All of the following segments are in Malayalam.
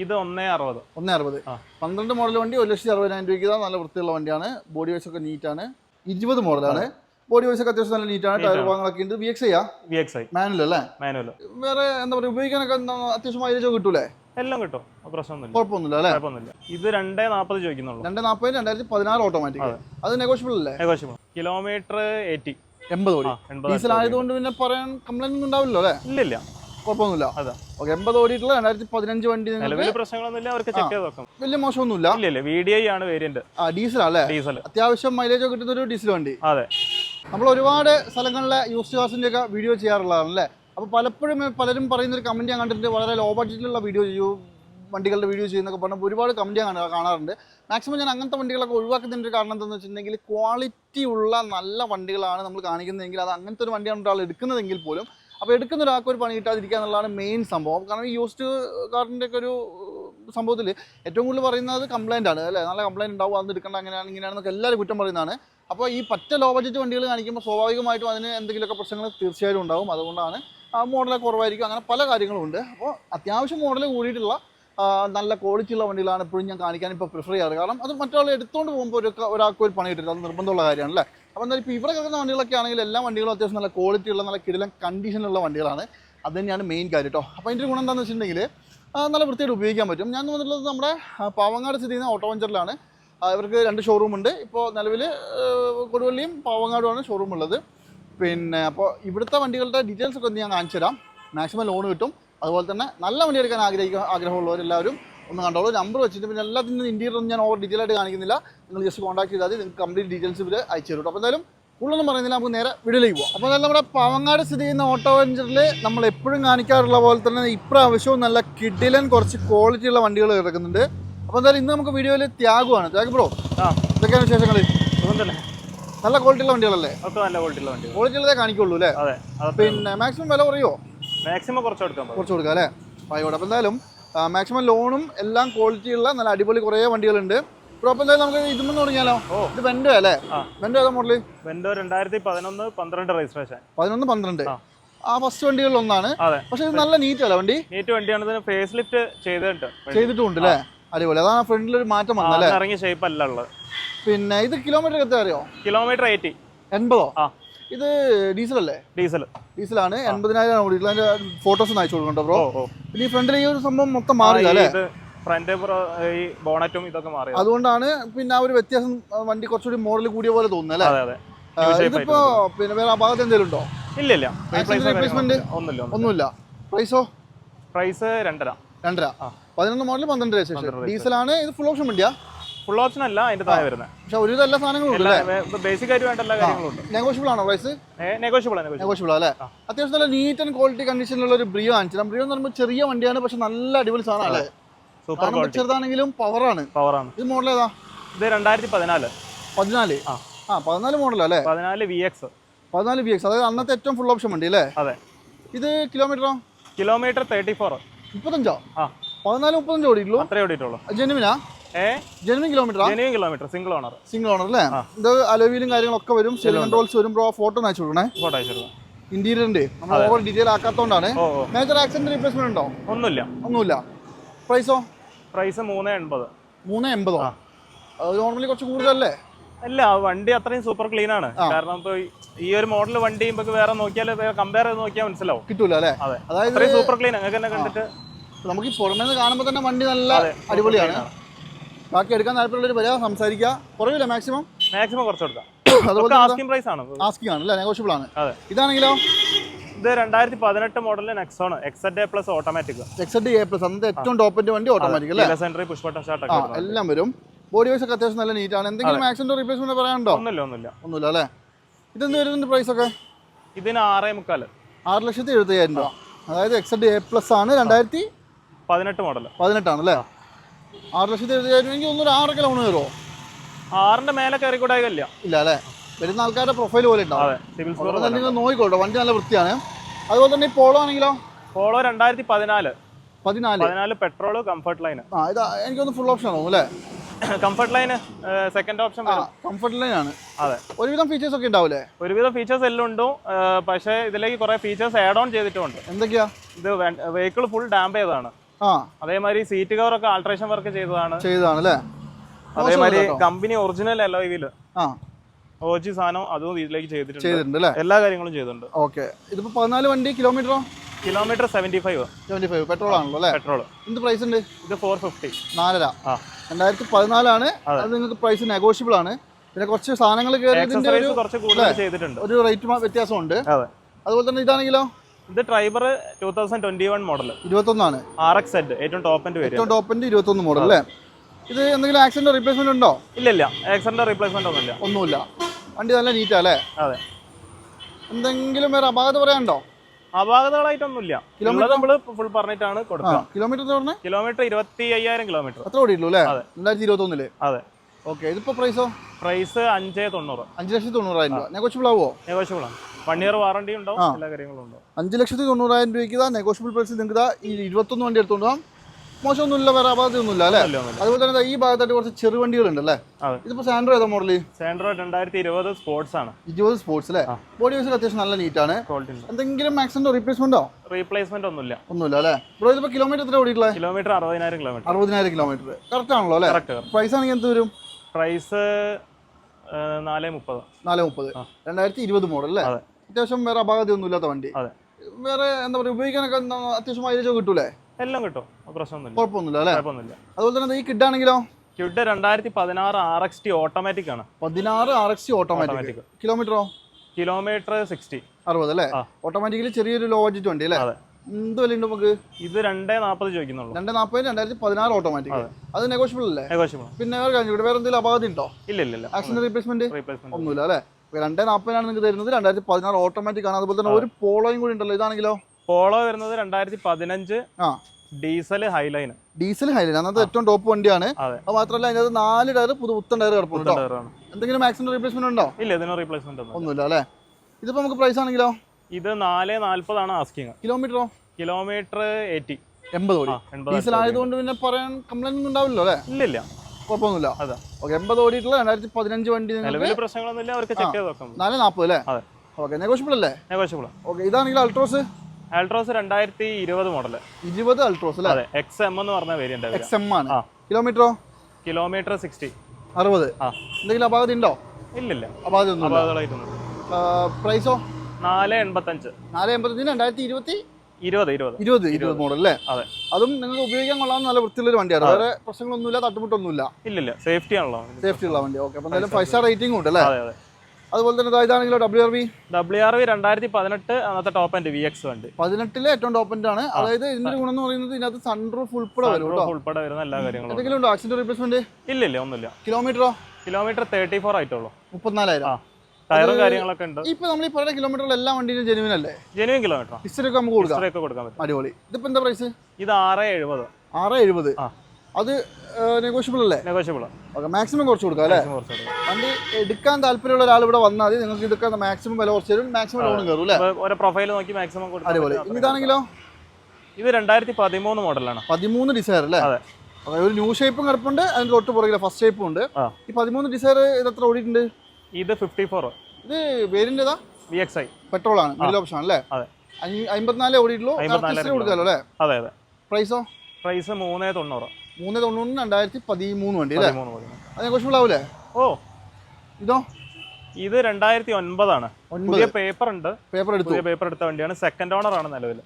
ഇത് ഒന്നേ അറുപത്. ഒന്നേ അറുപത്. പന്ത്രണ്ട് മോഡൽ വണ്ടി ഒരു ലക്ഷത്തി അറുപതിനായിരം രൂപയ്ക്ക് നല്ല വൃത്തിയുള്ള വണ്ടിയാണ്. ബോഡി വൈസ് ഒക്കെ നീറ്റാണ് ഇരുപത് മോഡലാണ്. ബോഡി വൈസ് ഒക്കെ അത്യാവശ്യം നല്ല നീറ്റാണ് ടയർ ഭാഗങ്ങളൊക്കെ ഉണ്ട്. വി എക്സ് ചെയ്യാ വി എക്സ് ഐ മാനുവൽ അല്ലേ? മാനുവൽ വേറെ എന്താ പറയുക ഉപയോഗിക്കാനൊക്കെ അത്യാവശ്യം മൈലേജ് കിട്ടൂലേ? എല്ലാം കിട്ടും. പ്രശ്നമൊന്നുമില്ല. കുഴപ്പമൊന്നുമില്ല അല്ലേ? കുഴപ്പമൊന്നുമില്ല. ഇത് രണ്ടേ നാൽപ്പത് ചോദിക്കുന്നുള്ളൂ. രണ്ട് നാൽപ്പത് രണ്ടായിരത്തി പതിനാറ് ഓട്ടോമാറ്റിക് അത് നെഗോഷ്യബിൾ അല്ലേ? നെഗോഷ്യബിൾ കിലോമീറ്റർ എയ്റ്റി എൺപത് എൺപത് ഡീസൽ ആയതുകൊണ്ട് പിന്നെ പറയാൻ കംപ്ലൈന്റ് ഒന്നും ഉണ്ടാവില്ലല്ലോ അല്ലേ? ഇല്ല കുഴപ്പമൊന്നുമില്ല. ഓക്കെ എൺപത് ഓടിയിട്ടുള്ള രണ്ടായിരത്തി പതിനഞ്ച് വണ്ടി പ്രശ്നങ്ങളൊന്നുമില്ല അവർക്ക് ചെക്ക് ചെയ്ത് നോക്കാം. വലിയ മോശമൊന്നുമില്ല. ഇല്ല ഇല്ല വി ഡി ഐ ആണ് വേരിയന്റ് ആ ഡീസൽ അല്ലേ ഡീസൽ അത്യാവശ്യം മൈലേജ് ഒക്കെ കിട്ടുന്ന ഒരു ഡീസൽ വണ്ടി. അതെ. നമ്മൾ ഒരുപാട് സ്ഥലങ്ങളിലെ യൂസ്ഡ് കാർസിന്റെ ഒക്കെ വീഡിയോ ചെയ്യാറുള്ളതാണ് അല്ലേ അപ്പോൾ പലപ്പോഴും പലരും പറയുന്ന ഒരു കമന്റ് ഞാൻ കണ്ടിട്ട് വളരെ ലോ ബഡ്ജറ്റിലുള്ള വീഡിയോ ചെയ്യൂ വണ്ടികളുടെ വീഡിയോ ചെയ്യുന്നൊക്കെ പറഞ്ഞപ്പോൾ ഒരുപാട് കമന്റ് ഞാൻ കാണാറുണ്ട്. മാക്സിമം ഞാൻ അങ്ങനത്തെ വണ്ടികളൊക്കെ ഒഴിവാക്കുന്നതിന്റെ ഒരു കാരണം എന്താണെന്ന് വെച്ചിട്ടുണ്ടെങ്കിൽ ക്വാളിറ്റി ഉള്ള നല്ല വണ്ടികളാണ് നമ്മൾ കാണിക്കുന്നതെങ്കിൽ അത് അങ്ങനത്തെ ഒരു വണ്ടിയാണ് ഒരാൾ എടുക്കുന്നതെങ്കിൽ പോലും അപ്പോൾ എടുക്കുന്ന ഒരാൾക്ക് ഒരു പണി കിട്ടാതിരിക്കുക എന്നുള്ളതാണ് മെയിൻ സംഭവം. കാരണം ഈ യൂസ്ഡ് കാറിന്റെ ഒക്കെ ഒരു സംഭവത്തിൽ ഏറ്റവും കൂടുതൽ പറയുന്നത് കംപ്ലൈന്റ് ആണ് അല്ലേ? നല്ല കംപ്ലൈന്റ് ഉണ്ടാവും അത് എടുക്കേണ്ട അങ്ങനെയാണ് ഇങ്ങനെയാണെന്നൊക്കെ എല്ലാവരും കുറ്റം പറയുന്നതാണ്. അപ്പോൾ ഈ പറ്റ ലോ ബഡ്ജറ്റ് വണ്ടികൾ കാണിക്കുമ്പോൾ സ്വാഭാവികമായിട്ടും അതിന് എന്തെങ്കിലുമൊക്കെ പ്രശ്നങ്ങൾ തീർച്ചയായിട്ടും ഉണ്ടാവും. അതുകൊണ്ടാണ് ആ മോഡലൊക്കെ കുറവായിരിക്കും അങ്ങനെ പല കാര്യങ്ങളും ഉണ്ട്. അപ്പോൾ അത്യാവശ്യം മോഡൽ കൂടിയിട്ടുള്ള നല്ല ക്വാളിറ്റി ഉള്ള വണ്ടികളാണ് എപ്പോഴും ഞാൻ കാണിക്കാൻ ഇപ്പോൾ പ്രിഫർ ചെയ്യാറ്. കാരണം അത് മറ്റൊരാൾ എടുത്തുകൊണ്ട് പോകുമ്പോൾ ഒരു ഒരാൾക്ക് ഒരു പണി കിട്ടില്ല അത് നിർബന്ധമുള്ള കാര്യമാണ് അല്ലേ അപ്പോൾ എന്തായാലും ഇപ്പോൾ ഇവിടെ കിടക്കുന്ന വണ്ടികളൊക്കെ ആണെങ്കിൽ എല്ലാ വണ്ടികളും അത്യാവശ്യം നല്ല ക്വാളിറ്റി ഉള്ള നല്ല കിടിലം കണ്ടീഷനുള്ള വണ്ടികളാണ്. അത് തന്നെയാണ് മെയിൻ കാര്യം കേട്ടോ അപ്പോൾ അതിന്റെ ഒരു ഗുണം എന്താണെന്ന് വെച്ചിട്ടുണ്ടെങ്കിൽ നല്ല വൃത്തിയായിട്ട് ഉപയോഗിക്കാൻ പറ്റും. ഞാൻ വന്നിട്ടുള്ളത് നമ്മുടെ പാവങ്ങാട് സ്ഥിതി ചെയ്യുന്ന ഓട്ടോ വെഞ്ചറിലാണ് ഇവർക്ക് രണ്ട് ഷോറൂം ഉണ്ട്. ഇപ്പോൾ നിലവിൽ കൊടുവള്ളിയും പാവങ്ങാടുമാണ് ഷോറൂം ഉള്ളത്. പിന്നെ അപ്പോൾ ഇവിടുത്തെ വണ്ടികളുടെ ഡീറ്റെയിൽസ് ഒക്കെ ഒന്ന് ഞാൻ കാണിച്ചു തരാം മാക്സിമം ലോൺ കിട്ടും. അതുപോലെ തന്നെ നല്ല വണ്ടി എടുക്കാൻ ആഗ്രഹിക്കുക ആഗ്രഹമുള്ളവരെല്ലാവരും ഒന്ന് കണ്ടോളൂ. നമ്പർ വെച്ചിട്ട് പിന്നെ എല്ലാത്തിന്റെ ഇന്റീരിയർ ഒന്നും ഞാൻ ഓവർ ഡീറ്റെയിൽ ആയിട്ട് കാണിക്കുന്നില്ല. നിങ്ങൾ ജസ്റ്റ് കോൺടാക്ട് ചെയ്താൽ മതി. നിങ്ങൾക്ക് കംപ്ലീറ്റ് ഡീറ്റെയിൽസ് ഇവർ അയച്ചു തരും അപ്പോൾ എന്തായാലും കൂടുതലൊന്നും പറയുന്നില്ല. നമുക്ക് നേരെ വീഡിയോയിലേക്ക് പോകാം അപ്പോൾ എന്തായാലും നമ്മുടെ പാവങ്ങാട് സ്ഥിതി ചെയ്യുന്ന ഓട്ടോ വെഞ്ചറിൽ നമ്മൾ എപ്പോഴും കാണിക്കാറുള്ള പോലെ തന്നെ ഇപ്രാവശ്യവും നല്ല കിഡിലൻ കുറച്ച് ക്വാളിറ്റി ഉള്ള വണ്ടികൾ കിടക്കുന്നുണ്ട്. അപ്പോൾ എന്തായാലും ഇന്ന് നമുക്ക് വീഡിയോയിൽ ത്യാഗമാണ് ത്യാഗ് ബ്രോ ആ. ഇതൊക്കെയാണ് വിശേഷങ്ങൾ? തന്നെ. നല്ല ക്വാളിറ്റി ഉള്ള വണ്ടികളല്ലേ? ഒക്കെ നല്ല ക്വാളിറ്റി ഉള്ള വണ്ടി ക്വാളിറ്റി ഉള്ളതേ കാണിക്കുള്ളൂ അല്ലേ? പിന്നെ മാക്സിമം വില കുറയോ? മാക്സിമം കുറച്ച് കൊടുക്കാൻ പറ്റും. കുറച്ച് കൊടുക്കാം അല്ലേ? ആയിക്കോട്ടെ. അപ്പോൾ എന്തായാലും മാക്സിമം ലോണും എല്ലാം ക്വാളിറ്റി ഉള്ള നല്ല അടിപൊളി കുറേ വണ്ടികളുണ്ട്. ഇപ്പോൾ അപ്പോൾ എന്തായാലും നമുക്ക് ഇതുമെന്ന് തുടങ്ങിയാലോ. ഇത് വെൻഡോ അല്ലേ. വെൻഡോ ഏതാ മോഡൽ വെൻഡോ രണ്ടായിരത്തി പതിനൊന്ന് പന്ത്രണ്ട് രജിസ്ട്രേഷൻ പതിനൊന്ന് പന്ത്രണ്ട്. ആ. ഫസ്റ്റ് വണ്ടികളിൽ ഒന്നാണ്. പക്ഷെ ഇത് നല്ല നീറ്റ് അല്ലേ വണ്ടി? നീറ്റ് വണ്ടിയാണ്. ഇതിന് ഫേസ് ലിഫ്റ്റ് ചെയ്തിട്ടുണ്ട്. ചെയ്തിട്ടുണ്ട് അല്ലേ? അടിപൊളി. അതാണ് ഫ്രണ്ടിൽ ഒരു മാറ്റം വന്നല്ലേ ഇറങ്ങിയ ഷേപ്പ് അല്ല ഉള്ളത്. പിന്നെ ഇത് കിലോമീറ്റർ എത്ര അറിയോ? കിലോമീറ്റർ എയ്റ്റി എൺപതോ. ഇത് ഡീസൽ അല്ലേ? ഡീസൽ ഡീസലാണ് എൺപതിനായിരം ഓടിയിട്ടുള്ള അതിന്റെ ഫോട്ടോസ് ഒന്ന് അയച്ചു കൊടുക്കണ്ടോ ബ്രോ പിന്നെ ഈ ഫ്രണ്ടിൽ ഈ ഒരു സംഭവം മൊത്തം മാറിയല്ലേ മാറില്ല ഈ അല്ലേ ഫ്രണ്ട് ഈ ബോണറ്റും ഇതൊക്കെ മാറി അതുകൊണ്ടാണ് പിന്നെ ആ ഒരു വ്യത്യാസം വണ്ടി കുറച്ചുകൂടി മോഡൽ കൂടിയ പോലെ തോന്നുന്നത് അല്ലേ? ഇതിപ്പോ പിന്നെ വേറെ ആ ഭാഗത്ത് എന്തെങ്കിലും ഉണ്ടോ? ഇല്ല ഇല്ല. ഒന്നുമില്ല ഒന്നുമില്ല. പ്രൈസോ പ്രൈസ് രണ്ടര. രണ്ടര. പതിനൊന്ന് മോഡൽ പന്ത്രണ്ട് രജിസ്ട്രേഷൻ ഡീസലാണ് ഇത് ഫുൾ ഓപ്ഷൻ വണ്ടിയാ? ഫുൾ ഓപ്ഷൻ അല്ല അതിന്റെ താഴെ വരുന്നത് പക്ഷെ ഒരുവിധം എല്ലാ സാധനങ്ങളും ബേസിക് ആയിട്ട് വേണ്ട എല്ലാ കാര്യങ്ങളും ഉണ്ട്. നെഗോഷ്യബിൾ ആണോ പ്രൈസ് നെഗോഷ്യബിൾ അല്ലേ. അത്യാവശ്യം നല്ല നീറ്റ് ആൻഡ് ക്വാളിറ്റി കണ്ടീഷനിലുള്ള ഒരു ബ്രിയോ ആണ്. ബ്രിയോ എന്ന് പറയുമ്പോൾ ചെറിയ വണ്ടിയാണ് പക്ഷെ നല്ല അടിപൊളി സാധനമാണ് സൂപ്പർ ക്വാളിറ്റി ചെറുതാണെങ്കിലും പവറാണ് പവറാണ് ഇത് മോഡൽ ഏതാ? ഇത് രണ്ടായിരത്തി പതിനാല്? പതിനാല് ആ. പതിനാല് മോഡൽ അല്ലേ? പതിനാല് വി എക്സ് പതിനാല് വി എക്സ് അതായത് അന്നത്തെ ഏറ്റവും ഫുൾ ഓപ്ഷൻ വണ്ടി അല്ലേ? അതെ. ഇത് കിലോമീറ്ററോ കിലോമീറ്റർ തേർട്ടി ഫോർ മുപ്പത്തഞ്ചോ? ആ. പതിനാല് മുപ്പത്തഞ്ച് ഓടിയിട്ടുള്ളൂ? അത്രേ ഓടിയിട്ടുള്ളൂ. ജെനുവിനാ genuine kilometre single owner single owner അല്ലേ? ആ. ഇത് അലോവിയിലും കാര്യങ്ങളൊക്കെ വരും. കൺട്രോൾസ് വരും. ബ്രോ ഫോട്ടോ അയച്ചു കൊടുക്കണേ. ഫോട്ടോ അയച്ചിരുന്നു ഇന്റീരിയറിന്റെ നമ്മൾ ഓവർ ഡീറ്റെയിൽ ആക്കാത്തതുകൊണ്ടാണ് ഓ ഓ. മേജർ ആക്സിഡന്റ് റീപ്ലേസ്മെന്റ് ഉണ്ടോ? ഒന്നുമില്ല. ഒന്നുമില്ല. പ്രൈസോ പ്രൈസ് മൂന്ന് എൺപത്. മൂന്ന് എൺപതോ? നോർമലി കുറച്ച് കൂടുതലല്ലേ? അല്ല വണ്ടി അത്രയും സൂപ്പർ ക്ലീൻ ആണ്. കാരണം ഇപ്പൊ ഈ- ഒരു മോഡൽ വണ്ടി ഇപ്പൊ വേറെ നോക്കിയാൽ കമ്പയർ ചെയ്ത് നോക്കിയാൽ മനസ്സിലാവും. കിട്ടൂല അല്ലേ? അതായത് അത്രയും സൂപ്പർ ക്ലീൻ അങ്ങനെ തന്നെ കണ്ടിട്ട് നമുക്ക് ഈ പുറമേ കാണുമ്പോ കാണുമ്പോൾ തന്നെ വണ്ടി നല്ല അടിപൊളിയാണ്. ബാക്കി എടുക്കാൻ താല്പര്യമുള്ളവർ വരിക സംസാരിക്കുക കുറവില്ല മാക്സിമം മാക്സിമം കുറച്ച് കൊടുക്കാം. അതുപോലെ ആസ്കിംഗ് പ്രൈസ് ആണ്. ആസ്കിംഗ് ആണ് അല്ലേ? നെഗോഷ്യബിൾ ആണ്. ഇതാണെങ്കിലോ? ഇത് രണ്ടായിരത്തി പതിനെട്ട് model Nexon X Z A plus automatic X Z A plus അന്നത്തെ ഏറ്റവും ടോപ്പിന്റെ വണ്ടി ഓട്ടോമാറ്റിക് അല്ലേ? സെൻട്രി സ്റ്റാർട്ട് എല്ലാം വരും. ബോഡി വൈസ് ഒക്കെ അത്യാവശ്യം നല്ല നീറ്റ് ആണ്. എന്തെങ്കിലും ആക്സിഡന്റ് റീപ്ലേസ്മെന്റ് പറയാനുണ്ടോ? ഒന്നുമില്ല ഒന്നുമില്ല. ഒന്നുമില്ല അല്ലേ? ഇതെന്ത് വരുന്നുണ്ട് പ്രൈസ് ഒക്കെ? ഇതിന് ആറേ മുക്കാൽ. ആറ് ലക്ഷത്തി എഴുപത്തി അയ്യായിരം രൂപ. അതായത് എക്സഡ് എ പ്ലസ് ആണ് രണ്ടായിരത്തി പതിനെട്ട് മോഡൽ പതിനെട്ടാണ് അല്ലേ? ആറ് ലക്ഷത്തി എഴുപത്തി എനിക്ക് ഒരു ആറൊക്കെ ലോൺ കയറുമോ ആറിന്റെ മേലെ കയറി കൂടായില്ല ഇല്ല അല്ലേ? വരുന്ന ആൾക്കാരുടെ പ്രൊഫൈൽ പോലെ ഉണ്ടാവും. നോക്കിക്കോട്ടോ വണ്ടി നല്ല വൃത്തിയാണ്. അതുപോലെ തന്നെ ഈ പോളോ ആണെങ്കിലോ? പോളോ രണ്ടായിരത്തി പതിനാല്. പതിനാല്. പതിനാല് പെട്രോൾ കംഫർട്ട് ലൈൻ ആ ഇത് എനിക്കൊന്ന് ഫുൾ ഓപ്ഷൻ ആവും അല്ലേ? Comfort line second option comfort line ആണ്. അതെ. ഒരുവിധം ഫീച്ചേഴ്സ് ഒക്കെ ഉണ്ടാവില്ലേ ഒരുവിധം ഫീച്ചേഴ്സ് എല്ലാം ഉണ്ട്. പക്ഷേ ഇതിലേക്ക് കുറെ ഫീച്ചേഴ്സ് ആഡ് ഓൺ ചെയ്തിട്ടുണ്ട് എന്തൊക്കെയാ? ഇത് വെഹിക്കിൾ ഫുൾ ഡാമ്പ് ചെയ്തതാണ്. അതേമാതിരി സീറ്റ് കവർ ഒക്കെ ആൾട്രേഷൻ വർക്ക് ചെയ്തതാണ്. ചെയ്തതാണ് അല്ലേ അതേമാതിരി കമ്പനി ഒറിജിനൽ അല്ലോ ഇതിൽ. ആ. ഒ സാധനം അതും ഇതിലേക്ക് ചെയ്തിട്ടുണ്ട്. എല്ലാ കാര്യങ്ങളും ചെയ്തിട്ടുണ്ട്. ഓക്കെ. ഇതിപ്പോ പതിനാല് വണ്ടി കിലോമീറ്ററോ kilometre seventy five seventy five petrol ആണല്ലോ അല്ലേ? പെട്രോൾ എന്ത് പ്രൈസ് ഉണ്ട്? ഇത് ഫോർ ഫിഫ്റ്റി നാലര. രണ്ടായിരത്തി പതിനാലാണ്. അത്. നിങ്ങൾക്ക് പ്രൈസ് നെഗോഷ്യബിൾ ആണ്. പിന്നെ കുറച്ച് സാധനങ്ങൾ കേറിയതിന്റെ ഒരു എക്സസറീസ് കുറച്ച് കൂടുതൽ ചെയ്തിട്ടുണ്ട്. ഒരു റേറ്റ് വ്യത്യാസമുണ്ട് അതെ. അതുപോലെ തന്നെ ഇതാണെങ്കിലോ? ഇത് Triber two thousand twenty one model ഇരുപത്തൊന്നാണ്. R X Z ഏറ്റവും ടോപ്പ് വരും ഏറ്റവും ടോപ്പിന്റെ ഇരുപത്തൊന്ന് മോഡൽ അല്ലേ? ഇത് എന്തെങ്കിലും ആക്സിഡന്റ് റീപ്ലേസ്മെന്റ് ഉണ്ടോ? ഇല്ല ഇല്ല. ആക്സിഡന്റ് റീപ്ലേസ്മെന്റ് ഒന്നുമില്ല. ഒന്നുമില്ല. വണ്ടി നല്ല നീറ്റാ അല്ലേ? അതെ. എന്തെങ്കിലും വേറെ അപാകത പറയാനുണ്ടോ? അപാകതകളായിട്ടൊന്നുമില്ല. കിലോമീറ്റർ നമ്മൾ ഫുൾ പറഞ്ഞിട്ടാണ് കൊടുക്കുക. കിലോമീറ്റർ കിലോമീറ്റർ ഇരുപത്തി അയ്യായിരം കിലോമീറ്റർ അത്ര ഓടിയുള്ളൂ അല്ലേ. രണ്ടായിരത്തി ഇരുപത്തൊന്നിൽ. അതെ. ഓക്കെ ഇതിപ്പോ പ്രൈസോ പ്രൈസ് അഞ്ചേ തൊണ്ണൂറ്. അഞ്ച് ലക്ഷത്തി തൊണ്ണൂറായിരം രൂപ. നെഗോഷ്യബിൾ ആവുമോ നെഗോഷ്യബിൾ ആണ്. വൺ ഇയർ വാറണ്ടി ഉണ്ടാവും എല്ലാ കാര്യങ്ങളും ഉണ്ടാവും അഞ്ച് ലക്ഷത്തി തൊണ്ണൂറായിരം രൂപയ്ക്ക് ഇതാ നെഗോഷ്യബിൾ പ്രൈസ് നിങ്ങൾക്ക് ഇതാ ഈ ഇരുപത്തൊന്ന് വണ്ടി എടുത്തോണ്ട് പോകാം മോശമൊന്നുമില്ല വേറെ അപാകതയൊന്നുമില്ല അല്ലേ. അതുപോലെ തന്നെ ഈ ഭാഗത്തായിട്ട് കുറച്ച് ചെറുവണ്ടികൾ വണ്ടികളുണ്ട് അല്ലേ. ഇതിപ്പോ സാൻഡ്രോ ഏതാ മോഡൽ സാൻഡ്രോ രണ്ടായിരത്തി ഇരുപത് സ്പോർട്സ് ആണ്. ഇരുപത് സ്പോർട്സ് അല്ലേ? ബോഡി വൈസ് അത്യാവശ്യം നല്ല നീറ്റ് ആണ്. എന്തെങ്കിലും മാക്സിമം റീപ്ലേസ്മെന്റോ റീപ്ലേസ്മെന്റ് ഒന്നുമില്ല. ഒന്നുമില്ല അല്ലേ? ബ്രോ ഇതിപ്പോ കിലോമീറ്റർ എത്ര ഓടിയിട്ടുള്ള? കിലോമീറ്റർ അറുപതിനായിരം കിലോമീറ്റർ അറുപതിനായിരം കിലോമീറ്റർ കറക്റ്റ് ആണല്ലോ അല്ലേ? പ്രൈസ് ആണെങ്കിൽ എന്ത് വരും? പ്രൈസ് നാല് മുപ്പത്. നാല് മുപ്പത്. രണ്ടായിരത്തി ഇരുപത് മോഡൽ അല്ലേ. അത്യാവശ്യം വേറെ അപാകതയൊന്നും ഇല്ലാത്ത വണ്ടി വേറെ എന്താ പറയുക ഉപയോഗിക്കാനൊക്കെ അത്യാവശ്യം മൈലേജ് കിട്ടൂലേ? എല്ലാം കിട്ടും. പ്രശ്നമൊന്നുമില്ല. കുഴപ്പമൊന്നുമില്ല അല്ലേ? കുഴപ്പമൊന്നുമില്ല. അതുപോലെ തന്നെ ഈ കിഡ് ആണെങ്കിലോ ക്യുഡ് രണ്ടായിരത്തി പതിനാറ് ആർ എക്സ് ടി ഓട്ടോമാറ്റിക് ആണ്. പതിനാറ് R X T automatic കിലോമീറ്ററോ? Kilometre sixty. അറുപത് അല്ലേ? ഓട്ടോമാറ്റിക്കലി ചെറിയൊരു ലോ ബഡ്ജറ്റ് വണ്ടി അല്ലേ? എന്ത് വിലയുണ്ട് നമുക്ക്? ഇത് രണ്ടേ നാൽപ്പത് ചോദിക്കുന്നുള്ളൂ. രണ്ടേ നാൽപ്പത് രണ്ടായിരത്തി പതിനാറ് ഓട്ടോമാറ്റിക് അത് നെഗോഷ്യബിൾ അല്ലേ? നെഗോഷ്യബിൾ പിന്നെ വേറെ കാര്യം വേറെ എന്തെങ്കിലും അപാകത ഉണ്ടോ ഇല്ല ഇല്ല ഇല്ല ആക്സിഡന്റ് റീപ്ലേസ്മെന്റ് ഒന്നുമില്ല അല്ലേ? രണ്ടേ നാൽപ്പതിനാണ് നിങ്ങൾക്ക് തരുന്നത്. രണ്ടായിരത്തി പതിനാറ് ഓട്ടോമാറ്റിക് ആണ്. അതുപോലെ തന്നെ ഒരു പോളോയും കൂടി ഉണ്ടല്ലോ. ഇതാണെങ്കിലോ? പോളോ വരുന്നത് രണ്ടായിരത്തി പതിനഞ്ച് ആ. Diesel Highline diesel Highline. അന്നത്തെ ഏറ്റവും ടോപ്പ് വണ്ടിയാണ്. അതെ. മാത്രമല്ല അതിനകത്ത് നാല് ടയർ പുതു പുത്തൻ ടയർ കിടപ്പുണ്ട് എന്തെങ്കിലും ആക്സിഡന്റ് റീപ്ലേസ്മെന്റ് ഉണ്ടോ? ഇല്ല ഇതിനോ റീപ്ലേസ്മെന്റ് ഒന്നും ഒന്നുമില്ല അല്ലേ? ഇതിപ്പോ നമുക്ക് പ്രൈസ് ആണെങ്കിലോ? ഇത് നാല് നാല്പതാണ് ആസ്കിങ് കിലോമീറ്ററോ? Kilometre eighty. എൺപത് ഡീസൽ ആയതുകൊണ്ട് പിന്നെ പറയാൻ കംപ്ലൈന്റ് ഒന്നും ഉണ്ടാവില്ലല്ലോ അല്ലേ? ഇല്ല ഇല്ല കുഴപ്പമൊന്നുമില്ല. അതെ. ഓക്കെ എൺപത് ഓടിയിട്ടുള്ള രണ്ടായിരത്തി പതിനഞ്ച് വണ്ടി നിങ്ങൾക്ക് നിലവിൽ പ്രശ്നങ്ങളൊന്നുമില്ല അവർക്ക് ചെക്ക് ചെയ്ത് നോക്കാം നാല് നാൽപ്പത് അല്ലേ? അതെ. ഓക്കെ നെഗോഷ്യബിൾ അല്ലേ? നെഗോഷ്യബിൾ ഓക്കെ ഇതാണെങ്കിൽ അൾട്രോസ്? അൾട്രോസ് രണ്ടായിരത്തി ഇരുപത് മോഡൽ ഇരുപത് അൾട്രോസ് അല്ലേ? അതെ എക്സ് എം എന്ന് പറഞ്ഞ വേരിയന്റ് എക്സ് എം ആണ്. കിലോമീറ്ററോ കിലോമീറ്റർ സിക്സ്റ്റി അറുപത്. എന്തെങ്കിലും അപാകത ഉണ്ടോ? ഇല്ലില്ല. അപാകത ഒന്നും പ്രൈസോ നാല് എൺപത്തഞ്ച്. നാല് എൺപത്തഞ്ചിന് രണ്ടായിരത്തി ഇരുപത്തി ഇരുപത് ഇരുപത്. ഇരുപത് ഇരുപത് മോഡൽ അല്ലേ അതെ. അതും നിങ്ങൾക്ക് ഉപയോഗിക്കാൻ കൊള്ളാവുന്ന നല്ല വൃത്തിയുള്ള വണ്ടിയാണ്. വേറെ പ്രശ്നങ്ങളൊന്നുമില്ല തട്ടുമുട്ടൊന്നുമില്ല. ഇല്ലില്ല സേഫ്റ്റി ആണല്ലോ. സേഫ്റ്റി ഉള്ള വണ്ടി. ഓക്കെ അപ്പോൾ ഫൈവ് സ്റ്റാർ റേറ്റിംഗ് ഉണ്ട് അല്ലേ? അതെ അതെ. അതുപോലെ തന്നെ ഇതാണെങ്കിലോ W R V W R V രണ്ടായിരത്തി പതിനെട്ട് അന്നത്തെ ടോപ്പ് ആൻഡ് വി എക്സ് വണ്ടി. പതിനെട്ടിലെ ഏറ്റവും ടോപ്പ് ആൻഡ് ആണ്. അതായത് ഇതിന്റെ ഗുണം എന്ന് പറയുന്നത് ഇതിനകത്ത് സൺറൂഫ് ഉൾപ്പെടെ വരും ഫുൾ ഉൾപ്പെടെ വരുന്ന എല്ലാ കാര്യങ്ങളും. എന്തെങ്കിലും ഉണ്ടോ? ആക്സിഡന്റ് റീപ്ലേസ്മെന്റ് ഇല്ല ഇല്ല ഒന്നുമില്ല. കിലോമീറ്ററോ കിലോമീറ്റർ തേർട്ടി ഫോർ ആയിട്ടുള്ളൂ. മുപ്പത്തിനാലായിരം. ആ. ടയറും കാര്യങ്ങളൊക്കെ ഉണ്ട്. ഇപ്പൊ നമ്മൾ ഈ പറയുന്ന കിലോമീറ്ററിൽ എല്ലാ വണ്ടിയിലും ജെനുവിൻ അല്ലേ? ജെനുവിൻ കിലോമീറ്റർ ഹിസ്റ്ററി ഒക്കെ നമുക്ക് കൊടുക്കാം. ഒക്കെ കൊടുക്കാൻ പറ്റും. അടിപൊളി. ഇതിപ്പോ എന്താ പ്രൈസ് ഇത് ആറ് എഴുപത്. ആറ് എഴുപത്. അത് നെഗോഷ്യബിൾ അല്ലേ? നെഗോഷ്യബിൾ ഓക്കെ മാക്സിമം കുറച്ച് കൊടുക്കാം അല്ലേ? വണ്ടി എടുക്കാൻ താല്പര്യമുള്ള ഒരാൾ ഇവിടെ വന്നാൽ മതി. നിങ്ങൾക്ക് ഇതൊക്കെ മാക്സിമം വില കുറച്ച് തരും. മാക്സിമം ലോണും കയറും അല്ലേ? ഓരോ പ്രൊഫൈൽ നോക്കി മാക്സിമം കൊടുക്കാം അടിപൊളി. ഇതാണെങ്കിലോ? ഇത് രണ്ടായിരത്തി പതിമൂന്ന് മോഡലാണ് പതിമൂന്ന് ഡിസയർ അല്ലേ? ഒരു ന്യൂ ഷേപ്പും കിടപ്പുണ്ട് അതിന് തൊട്ട് പുറകിലെ ഫസ്റ്റ് ഷേപ്പും ഉണ്ട്. ഈ പതിമൂന്ന് ഡിസൈർ ഇത് എത്ര ഓടിയിട്ടുണ്ട്? ഇത് ഫിഫ്റ്റി ഫോർ ഇത് വേരിന്റെതാ? വി എക്സ് ഐ പെട്രോൾ ആണ് മിഡിൽ ഓപ്ഷൻ അല്ലേ? അതെ. അമ്പത്തിനാല് ഓടിയിട്ടുള്ളൂ? കൊടുക്കാമല്ലോ അല്ലേ? അതെ അതെ. പ്രൈസോ പ്രൈസ് മൂന്ന് തൊണ്ണൂറ്. മൂന്ന് തൊണ്ണൂറിന് രണ്ടായിരത്തി പതിമൂന്ന് വണ്ടി അല്ലേ? പതിമൂന്ന് പതിമൂന്ന്. അത് ആവൂലേ ഓ. ഇതോ? ഇത് രണ്ടായിരത്തി ഒൻപതാണ്. ഒൻപത്. പുതിയ പേപ്പർ ഉണ്ട്. പേപ്പർ എടുത്തു. പുതിയ പേപ്പർ എടുത്ത വണ്ടിയാണ്. സെക്കൻഡ് ഓണർ ആണ് നിലവിൽ.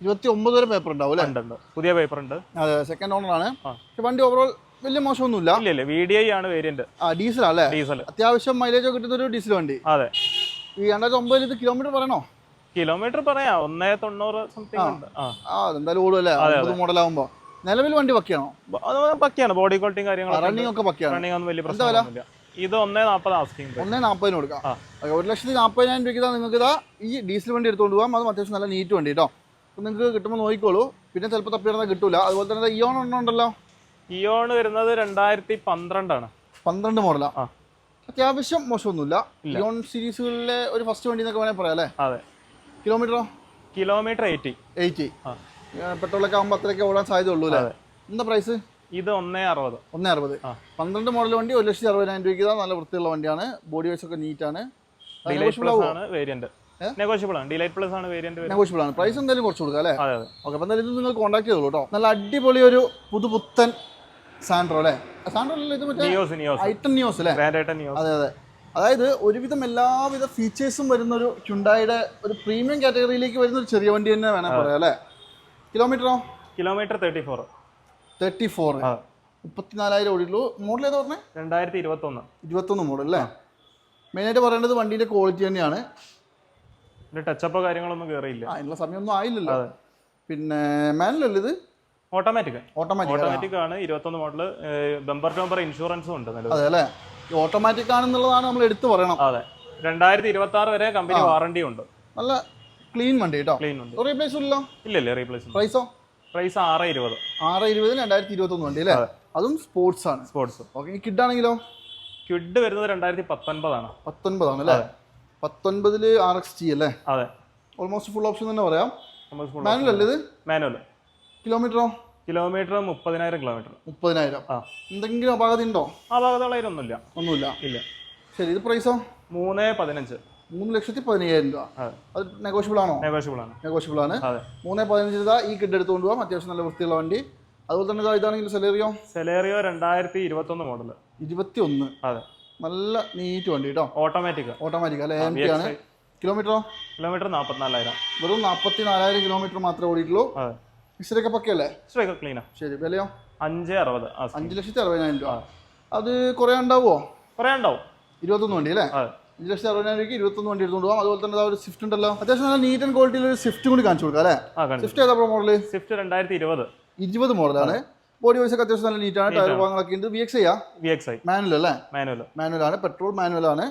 ഇരുപത്തി ഒമ്പത് വരെ പേപ്പർ ഉണ്ടാവും അല്ലേ? ഉണ്ട് ഉണ്ട്. പുതിയ പേപ്പർ ഉണ്ട്. അതെ സെക്കൻഡ് ഓണർ ആണ്. വണ്ടി ഓവറോൾ വലിയ മോശമൊന്നുമില്ല. ഇല്ല വി ഡി ഐ ആണ് വേരിയന്റ് ആ ഡീസൽ അല്ലേ ഡീസൽ അത്യാവശ്യം മൈലേജ് കിട്ടുന്ന ഒരു ഡീസൽ വണ്ടി. അതെ. ഈ രണ്ടായിരത്തി ഒമ്പതിൽ ഇത് കിലോമീറ്റർ പറയണോ? കിലോമീറ്റർ പറയാ. ഒന്നേ തൊണ്ണൂറ് സംതിങ് ഉണ്ട്. ആ. അതെന്തായാലും ഓടും അല്ലേ ഒമ്പത് മോഡൽ ആവുമ്പോ. നിലവിൽ വണ്ടി പക്കയാണോ? പക്കിയാണ്. ബോഡി ക്വാളിറ്റിയും കാര്യങ്ങളും റണ്ണിംഗ് ഒക്കെ പക്കയാണ്. ഒന്നും വലിയ പ്രശ്നമൊന്നുമില്ല. ഇത് ഒന്നേ നാൽപ്പത് ആസ്കിങ് ഒന്നേ നാൽപ്പതിന് കൊടുക്കാം. ഒരു ലക്ഷത്തി നാൽപ്പതിനായിരം രൂപയ്ക്ക് നിങ്ങൾക്ക് ഇതാ ഈ ഡീസൽ വണ്ടി എടുത്തുകൊണ്ട് പോകാം അത് അത്യാവശ്യം നല്ല നീറ്റ് വണ്ടി കേട്ടോ നിങ്ങൾക്ക് കിട്ടുമ്പോൾ നോക്കിക്കോളൂ. പിന്നെ ചിലപ്പോൾ തപ്പിയിടുന്ന കിട്ടൂല. അതുപോലെ തന്നെ ഇയോൺ ഉണ്ടല്ലോ. ഇയോൺ വരുന്നത് രണ്ടായിരത്തി പന്ത്രണ്ടാണ് പന്ത്രണ്ട് മോഡലാ. അത്യാവശ്യം മോശമൊന്നുമില്ല. കിയോൺ ഇയോൺ സീരീസുകളിലെ ഒരു ഫസ്റ്റ് വണ്ടി എന്നൊക്കെ വേണമെങ്കിൽ പറയാം അല്ലേ? അതെ. കിലോമീറ്ററോ കിലോമീറ്റർ എയ്റ്റി എയ്റ്റി പെട്രോളൊക്കെ ആകുമ്പോൾ അത്രയൊക്കെ ഓടാൻ സാധ്യത ഉള്ളൂ അല്ലേ എന്താ പ്രൈസ് ഇത് ഒന്നേ അറുപത്. ഒന്നേ അറുപത്. പന്ത്രണ്ട് മോഡൽ വണ്ടി ഒരു ലക്ഷത്തി അറുപതിനായിരം രൂപയ്ക്ക് നല്ല വൃത്തിയുള്ള വണ്ടിയാണ്. ബോഡി വൈസ് ഒക്കെ പ്ലസ് ആണ്. വേരിയന്റ് നെഗോഷ്യബിൾ ആണ് ഡിലൈറ്റ് പ്ലസ് ആണ്. വേരിയന്റ് നെഗോഷ്യബിൾ ആണ് പ്രൈസ് എന്തായാലും കുറച്ച് കൊടുക്കാം അല്ലേ? ഓക്കെ അപ്പോൾ എന്തായാലും ഇത് നിങ്ങൾ കോൺടാക്ട് ചെയ്തോളൂ കേട്ടോ നല്ല അടിപൊളി ഒരു പുതുപുത്തൻ സാൻഡ്രോ അല്ലേ? സാൻഡ്രോ അല്ലേ ഇത് മറ്റേ? Nios Nios. I ten Nios അല്ലേ? ബ്രാൻഡ് ആയിട്ട് നിയോസ്. അതെ അതെ. അതായത് ഒരുവിധം എല്ലാവിധ ഫീച്ചേഴ്സും വരുന്ന ഒരു ചുണ്ടായുടെ ഒരു പ്രീമിയം കാറ്റഗറിയിലേക്ക് വരുന്ന ഒരു ചെറിയ വണ്ടി തന്നെ വേണം പറയാം അല്ലേ? കിലോമീറ്ററോ kilometre thirty four thirty four മുപ്പത്തിനാലായിരം ഓടിയുള്ളൂ മോഡൽ ഏതാ പറഞ്ഞത് രണ്ടായിരത്തി ഇരുപത്തൊന്ന് ഇരുപത്തൊന്ന് മോഡൽ അല്ലേ മെയിനായിട്ട് പറയേണ്ടത് വണ്ടീന്റെ ക്വാളിറ്റി തന്നെയാണ്. ടച്ചപ്പോ കാര്യങ്ങളൊന്നും കയറിയില്ല അതിനുള്ള സമയമൊന്നും ആയില്ലല്ലോ. പിന്നെ മാനുവൽ ഇത്? ഓട്ടോമാറ്റിക് ഓട്ടോമാറ്റിക് ആണ്. ഇരുപത്തൊന്ന് മോഡൽ ബമ്പർ ടോമ്പർ ഇൻഷുറൻസും ഉണ്ട് അതെ അല്ലേ? ഓട്ടോമാറ്റിക് ആണെന്നുള്ളതാണ് നമ്മൾ എടുത്തു പറയണം. അതെ. രണ്ടായിരത്തി ഇരുപത്തി ആറ് വരെ കമ്പനി വാറണ്ടി ഉണ്ട്. നല്ല ക്ലീൻ വണ്ടി കേട്ടോ ക്ലീൻ ഉണ്ട് റീപ്ലേസ് ഇല്ലല്ലോ ഇല്ല? ഇല്ല റീപ്ലേസ് പ്രൈസോ പ്രൈസ് ആറ് ഇരുപത്. ആറ് ഇരുപത് രണ്ടായിരത്തി ഇരുപത്തൊന്ന് വണ്ടി അല്ലേ? അതും. സ്പോർട്സ് ആണ്. സ്പോർട്സ് ഓക്കെ കിഡ് ആണെങ്കിലോ? ക്വിഡ് വരുന്നത് രണ്ടായിരത്തി പത്തൊൻപതാണ് പത്തൊൻപതാണ് അല്ലേ പത്തൊൻപതിൽ ആർ എക്സ് ടി അല്ലേ? അതെ. ഓൾമോസ്റ്റ് ഫുൾ ഓപ്ഷൻ തന്നെ പറയാം. മാനുവൽ അല്ലേ ഇത്? മാനുവൽ കിലോമീറ്ററോ? കിലോമീറ്റർ മുപ്പതിനായിരം കിലോമീറ്റർ മുപ്പതിനായിരം. ആ. എന്തെങ്കിലും അപാകത ഉണ്ടോ? അപാകതകളായിരം ഒന്നുമില്ല. ഒന്നുമില്ല ഇല്ല. ശരി ഇത് പ്രൈസോ മൂന്ന് പതിനഞ്ച്. മൂന്ന് ലക്ഷത്തി പതിനയ്യായിരം രൂപ. അതെ. നെഗോഷ്യബിൾ ആണോ? നെഗോഷ്യബിൾ ആണ്. നെഗോഷ്യബിൾ ആണ്. മൂന്ന് പതിനഞ്ച് രൂപ ഈ കിഡ് എടുത്തുകൊണ്ട് പോകാം അത്യാവശ്യം നല്ല വൃത്തിയുള്ള വണ്ടി. അതുപോലെ തന്നെ ഇതാ ഇതാണെങ്കിൽ സെലേറിയോ സെലേറിയോ രണ്ടായിരത്തി ഇരുപത്തൊന്ന് മോഡൽ ഇരുപത്തി ഒന്ന് അതെ. നല്ല നീറ്റ് വണ്ടി കേട്ടോ ഓട്ടോമാറ്റിക് ഓട്ടോമാറ്റിക് അല്ലെ? എം ടി ആണ്. കിലോമീറ്ററോ? കിലോമീറ്റർ നാൽപ്പത്തിനാലായിരം വെറും നാൽപ്പത്തി നാലായിരം കിലോമീറ്റർ മാത്രമേ ഓടിയിട്ടുള്ളൂ. ഇച്ചിരിയൊക്കെ പക്കയല്ലേ? മിക്സറൊക്കെ ക്ലീനാ ശരി വിലയോ? അഞ്ച് അറുപത് അഞ്ച് ലക്ഷത്തി അറുപതിനായിരം രൂപ. അത് കുറേ ഉണ്ടാവുമോ കുറേ ഉണ്ടാവും. ഇരുപത്തൊന്ന് വണ്ടി അല്ലേ? അഞ്ച് ലക്ഷത്തി അറുപതിനായിരം രൂപയ്ക്ക് ഇരുപത്തൊന്ന് വണ്ടി എടുത്തുകൊണ്ട് പോകാം അതുപോലെ തന്നെ ഒരു സ്വിഫ്റ്റ് ഉണ്ടല്ലോ. അത്യാവശ്യം നല്ല നീറ്റ് ആൻഡ് ക്വാളിറ്റിയിൽ ഒരു സ്വിഫ്റ്റ് കൂടി കാണിച്ചു കൊടുക്കാം അല്ലേ? സ്വിഫ്റ്റ് ഏതാ മോഡൽ സ്വിഫ്റ്റ് രണ്ടായിരത്തി ഇരുപത് ഇരുപത് മോഡലാണ് ബോഡി വൈസ് ഒക്കെ അത്യാവശ്യം നല്ല നീറ്റാണ് ടയർ ഭാഗങ്ങളൊക്കെ ഉണ്ട്. V X I V X I manual അല്ലേ? മാനുവൽ മാനുവൽ ആണ്. പെട്രോൾ മാനുവൽ ആണ്.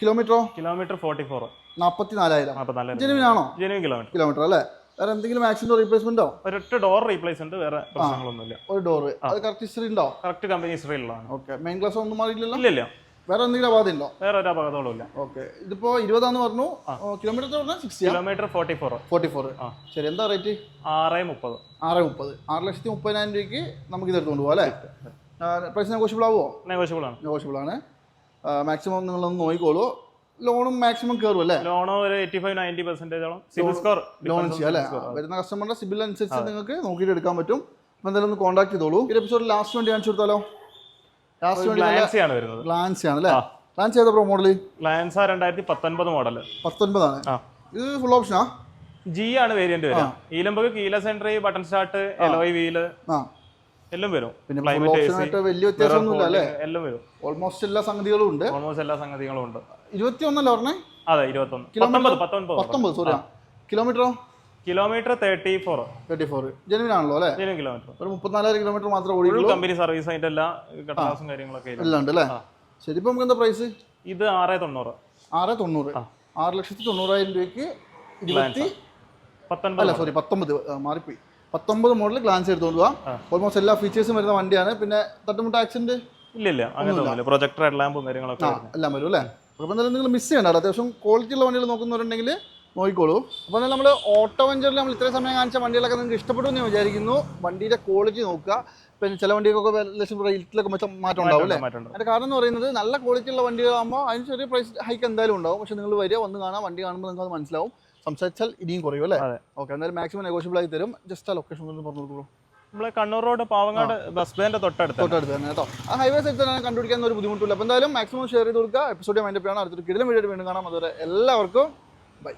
കിലോമീറ്ററോ കിലോമീറ്റർ ഫോർട്ടി ഫോർ നാൽപ്പത്തി നാലായിരം ജെനുവിൻ ആണോ? ജെനുവൻ കിലോമീറ്റർ കിലോമീറ്റർ അല്ലേ? വേറെ എന്തെങ്കിലും ആക്സിഡന്റ് റീപ്ലേസ്മെന്റോ ഒരൊറ്റ ഡോർ റീപ്ലേസ് ഉണ്ട് വേറെ പ്രശ്നങ്ങളൊന്നുമില്ല. ഒരു ഡോർ അത് കറക്റ്റ് ഹിസ്റ്ററി ഉണ്ടോ? കറക്റ്റ് കമ്പനി ഹിസ്റ്ററിയിലുള്ളതാണ് ഓക്കെ മെയിൻ ക്ലാസ് ഒന്നും മാറിയില്ലല്ലോ ഇല്ല വേറെ എന്തെങ്കിലും അപാധ ഉണ്ടോ? വേറെ ഒരു അപകടങ്ങളും ഇല്ല. ഓക്കെ ഇതിപ്പോ ഇരുപതാന്ന് പറഞ്ഞു. കിലോമീറ്റർ പറഞ്ഞാൽ sixty kilometre forty four forty four ആ. ശരി എന്താ റേറ്റ് ആറ് മുപ്പത്. ആറ് മുപ്പത്. ആറ് ലക്ഷത്തി മുപ്പതിനായിരം രൂപയ്ക്ക് നമുക്ക് ഇത് എടുത്തുകൊണ്ട് പോകാം അല്ലേ പ്രൈസ് നെഗോഷ്യബിൾ ആവുമോ? നെഗോഷ്യബിൾ ആണ്. നെഗോഷ്യബിൾ ആണ്. മാക്സിമം നിങ്ങളൊന്ന് നോക്കിക്കോളൂ. ലോണും മാക്സിമം കയറും അല്ലേ? ലോണോ ഒരു എയ്റ്റി ഫൈവ് നയന്റി പെർസെന്റേജോളം സിബിൽ സ്കോർ ലോൺ ചെയ്യാം അല്ലേ? വരുന്ന കസ്റ്റമറുടെ സിബിൽ അനുസരിച്ച് നിങ്ങൾക്ക് നോക്കിയിട്ട് എടുക്കാൻ പറ്റും. അപ്പം എന്തായാലും ഒന്ന് കോൺടാക്ട് ചെയ്തോളൂ. ഈ എപ്പിസോഡ് ലാസ്റ്റ് വേണ്ടി കാണിച്ചു കൊടുത്താലോ? ലാസ്റ്റ് വേണ്ടി ഗ്ലാൻസിയാണ് വരുന്നത്. ഗ്ലാൻസിയാണ് ആണ് അല്ലേ? ഗ്ലാൻസ് ചെയ്ത പ്രോ മോഡൽ ഗ്ലാൻസ രണ്ടായിരത്തി പത്തൊൻപത് മോഡൽ പത്തൊൻപതാണ്. ഇത് ഫുൾ ഓപ്ഷനാ ജി ആണ് വേരിയന്റ് വരിക. ഈലമ്പക്ക് കീല entry button start alloy wheel ആ. എല്ലാം വരും. പിന്നെ വലിയ വ്യത്യാസമൊന്നുമില്ല അല്ലേ? എല്ലാം വരും. ഓൾമോസ്റ്റ് എല്ലാ സംഗതികളും ഉണ്ട്. ഓൾമോസ്റ്റ് എല്ലാ സംഗതികളും ഉണ്ട്. ഇരുപത്തി ഒന്നല്ല പറഞ്ഞേ? അതെ ഇരുപത്തൊന്ന് പത്തൊമ്പത് പത്തൊൻപത് പത്തൊമ്പത് sorry കിലോമീറ്ററോ kilometre thirty four thirty four genuine ആണല്ലോ അല്ലേ? ഇതിനും കിലോമീറ്റർ ഒരു മുപ്പത്തിനാലായിരം കിലോമീറ്റർ മാത്രമേ ഓടിയുള്ളൂ. കമ്പനി സർവീസ് അതിന്റെ എല്ലാ കട്ടലാസും കാര്യങ്ങളൊക്കെ. എല്ലാം ഉണ്ട് അല്ലേ? ശരി ഇപ്പൊ നമുക്ക് എന്താ പ്രൈസ് ഇത് ആറ് തൊണ്ണൂറ്. ആറ് തൊണ്ണൂറ്. ആറ് ലക്ഷത്തി തൊണ്ണൂറായിരം രൂപയ്ക്ക് ഇരുപത്തി പത്തൊൻപത് അല്ല സോറി പത്തൊമ്പത്. മാറിപ്പോയി. പത്തൊമ്പത് മോഡൽ ഗ്ലാൻസ് എടുത്തുകൊണ്ട് പോവാം ഓൾമോസ്റ്റ് എല്ലാ ഫീച്ചേഴ്സും വരുന്ന വണ്ടിയാണ്. പിന്നെ തട്ടുമുട്ട ആക്സിഡന്റ് ഇല്ല. ഇല്ല അങ്ങനെ പ്രൊജക്ടർ ലാമ്പും കാര്യങ്ങളൊക്കെ. എല്ലാം വരും അല്ലേ? അപ്പോൾ എന്തായാലും നിങ്ങൾ മിസ് ചെയ്യണ്ട അത്യാവശ്യം ക്വാളിറ്റി ഉള്ള വണ്ടികൾ നോക്കുന്നവരുണ്ടെങ്കിൽ നോക്കിക്കോളൂ. അപ്പോൾ നമ്മൾ ഓട്ടോ വെഞ്ചറിൽ നമ്മൾ ഇത്രയും സമയം കാണിച്ച വണ്ടികളൊക്കെ നിങ്ങൾക്ക് ഇഷ്ടപ്പെട്ടു എന്ന് ഞാൻ വിചാരിക്കുന്നു. വണ്ടിയുടെ ക്വാളിറ്റി നോക്കുക. പിന്നെ ചില വണ്ടികൾക്കൊക്കെ ലക്ഷം റേറ്റിലൊക്കെ മൊത്തം മാറ്റം ഉണ്ടാവും അല്ലേ? അതിന്റെ അതിന്റെ കാരണം എന്ന് പറയുന്നത് നല്ല ക്വാളിറ്റി ഉള്ള വണ്ടികളാകുമ്പോൾ അതിന് ചെറിയ പ്രൈസ് ഹൈക്ക് എന്തായാലും ഉണ്ടാവും. പക്ഷെ നിങ്ങൾ വരിക വന്ന് കാണാം. വണ്ടി കാണുമ്പോൾ നിങ്ങൾക്ക് അത് മനസ്സിലാവും. സംസാരിച്ചാൽ ഇനിയും കുറയും അല്ലേ. ഓക്കെ എന്തായാലും മാക്സിമം നെഗോഷ്യബിൾ ആയി തരും. ജസ്റ്റ് ആ ലൊക്കേഷൻ ഒന്ന് പറഞ്ഞു കൊടുക്കുള്ളൂ നമ്മളെ കണ്ണൂർ റോഡ് പാവങ്ങാട് ബസ് സ്റ്റാൻഡിന്റെ തൊട്ടടുത്ത് തൊട്ടടുത്ത് തന്നെ കേട്ടോ. ആ ഹൈവേ സൈഡ് തന്നെ കണ്ടുപിടിക്കാൻ ഒരു ബുദ്ധിമുട്ടില്ല. അപ്പോൾ എന്തായാലും മാക്സിമം ഷെയർ ചെയ്ത് കൊടുക്കുക. എപ്പിസോഡ് മൈൻഡ് ആണ് അടുത്തൊരു കിടിലും വീഡിയോ വീണ്ടും കാണാം. അതുവരെ എല്ലാവർക്കും ബൈ